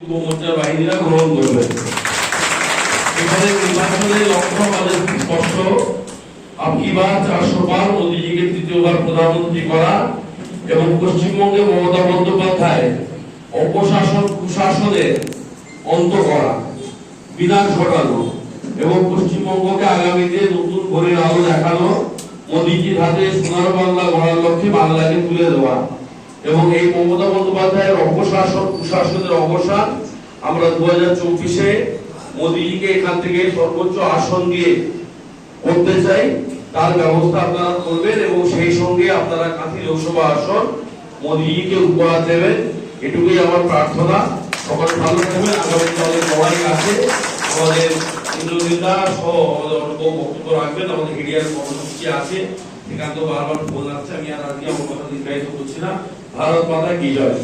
যুব মোর্চার বাহিনীরা গ্রহণ করবে। এখানে নির্বাচনের লক্ষ্য আমাদের স্পষ্ট। আবকিবার চারশো বার মোদীজিকে তৃতীয়বার প্রধানমন্ত্রী করা এবং পশ্চিমবঙ্গে মমতা বন্দ্যোপাধ্যায় অপশাসন কুশাসনের অন্ত করা বিনাশ ঘটানো এবং পশ্চিমবঙ্গকে আগামীতে নতুন ভোরের আলো দেখানো, মোদীজির হাতে সোনার বাংলা গড়ার লক্ষ্যে বাংলাকে তুলে দেওয়া। এবং এই মমতা বন্দ্যোপাধ্যায়ের অপশাসন, কুশাসনের অবসান আমরা দু হাজার চব্বিশে মোদীজিকে এখান থেকে সর্বোচ্চ আসন দিয়ে করতে চাই। তার ব্যবস্থা আপনারা করবেন এবং সেই সঙ্গে আপনারা কাঁথি লোকসভা আসন মোদীজিকে উপহার দেবেন। এটুকুই আমার প্রার্থনা। সবাই ভালো থাকবেন। আগামী লড়াই আছে আমাদের ইন্দ্রনীতা সহ আমাদের অনেক বক্তব্য রাখবেন। আমাদের এরিয়ার কর্মসূচি আছে। সেখান তো বারবার ফোন আসছে আমি আর আজকে কথা দীর্ঘায়িত করছি না। ভারত মাতা কি জয়?